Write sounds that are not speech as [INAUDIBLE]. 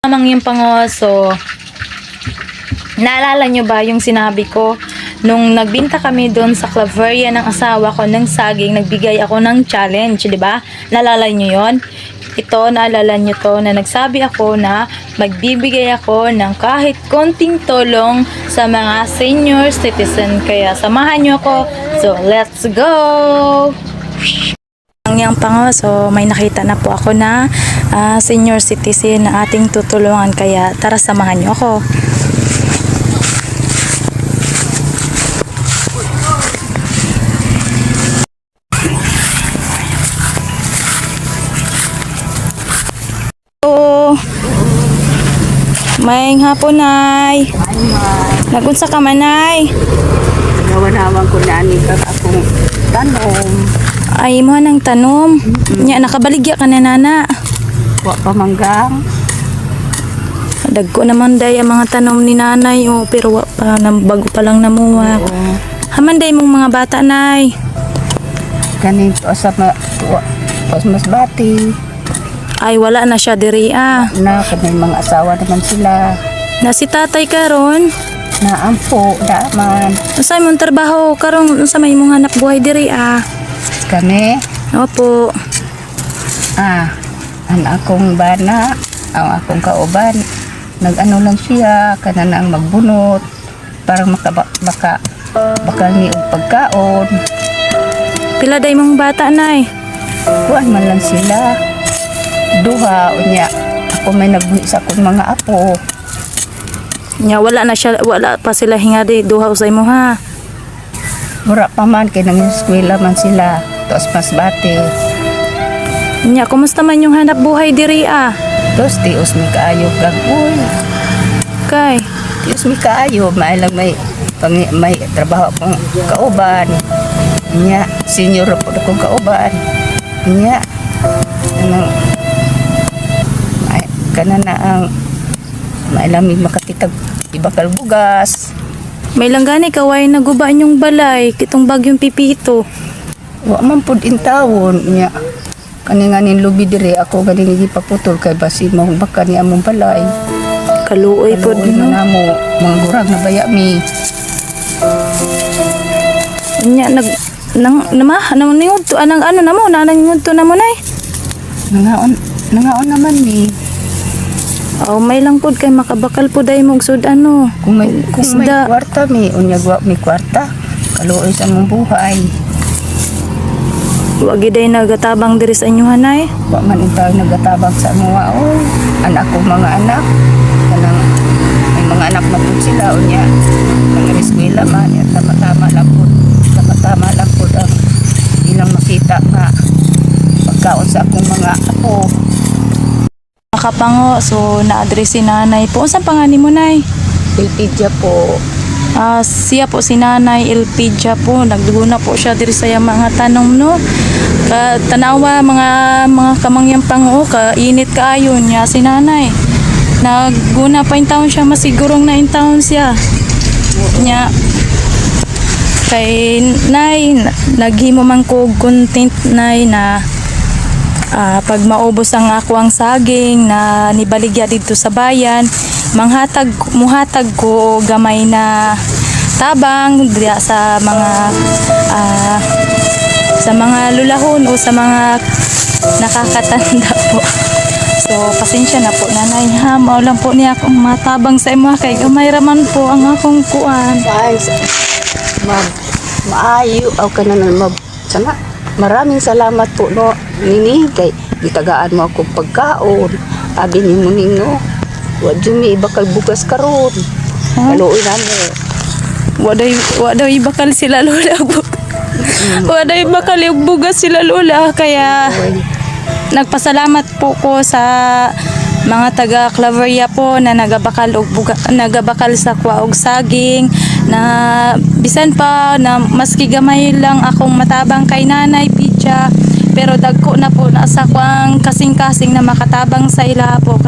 Amang yung pangoso, naalala nyo ba yung sinabi ko? Nung nagbinta kami doon sa Claveria ng asawa ko ng saging, nagbigay ako ng challenge, di ba? Naalala nyo yon? Ito, naalala nyo to, na nagsabi ako na magbibigay ako ng kahit konting tulong sa mga senior citizen. Kaya samahan nyo ako. So, let's go! Ang yang pango, so may nakita na po ako na ah, senior citizen na ating tutulungan kaya tara samahan niyo ako. May hapon nay. Nagunsa ka man nay. Nawan-hawan ko na ni akong tanom. Ay mo nang tanom. Nya nakabaligya ka na nana. Wa pa manggang. Dagko naman day ang mga tanom ni nanay oh, pero wa pa nam bago pa lang namuwa. Haman day mong mga bata nay. Ganito sa ma, wa, mas bati. Ay wala na siya diri ah. Na kay may mga asawa naman sila. Na si tatay karon. Na ampo, daman. Unsa imong trabaho karon unsa may imong hanap buhay diri ah. Kami, Opo. ah, ang akong bana, ang akong kauban, nag-ano lang siya, kana na ang magbunot, para maka, baka, baka ni og pagkaon. Pila day mong bata nay? Kuan man lang sila. Duha, unya, ako may nagbuhi sa akong mga apo. Nya wala na siya wala pa sila hinga di duha usay mo ha. Mura pa man, kay nang eskwela man sila. Tapos mas bati. Nya kumusta man yung hanap buhay diri ah? Tapos tios mi kaayo kag uy. Kay Tios mi kaayo, may lang may pang, may trabaho akong kauban. Nya, senior po akong kauban. Nya, ano, may, kana na ang may lamig makatitag ibakal bugas. may langgani kaway naguba yung balay kitong bagyong pipito. Wa man pud intawon nya. Kani nga nin lubi dire ako gani gipaputol kay basi mo baka ni among balay. Kaluoy pod no. na namo mga gurag na baya mi. Nya nag nang nama nang ningod to anang ano namo nanang ningod to namo nay. Nangaon nangaon naman mi. Aw may lang pod kay makabakal pod ay mong sud ano. Kung may kung may Isda. kwarta mi unyag wa mi kwarta. Kaluoy sa among buhay. Wa gid ay nagatabang diri sa inyo hanay. Wa man intaw nagatabang sa among waon. Anak ko mga anak. Kanang may mga anak na po sila unya. Mga eskwela man ya tama-tama lang po. Tama-tama lang po ang ilang makita nga pagkaon sa akong mga apo. Makapango so na-address si nanay po. Unsa pangani mo nay? Pilpidya po. Ah, siya po si Nanay Elpidia po. Nagduguna po siya diri sa mga tanong no. Ka tanawa mga mga kamangyang pango ka init kaayo niya si Nanay. Nagguna pa in taon siya masigurong na in taon siya. Nya kay Nay na- naghimo man ko content Nay na Ah, pag maubos ang ako ang saging na nibaligya dito sa bayan, manghatag muhatag ko gamay na tabang diya sa mga ah, sa mga lulahon o sa mga nakakatanda po. So, pasensya na po nanay ha. Mao po niya akong matabang sa imo kay gamay raman po ang akong kuan. Guys, mag maayo aw ka na mag sana maraming salamat po no nini kay gitagaan mo ako pagkaon. Abi ni mo ninyo wa jumi bakal bugas karon. Kaluoy na mo Waday waday bakal sila lola. [LAUGHS] waday bakal yung bugas sila lola. Kaya nagpasalamat po ko sa mga taga Claveria po na nagabakal og buga, nagabakal sa kwa og saging na bisan pa na maski gamay lang akong matabang kay nanay Picha pero dagko na po na sa kwang kasing-kasing na makatabang sa ila po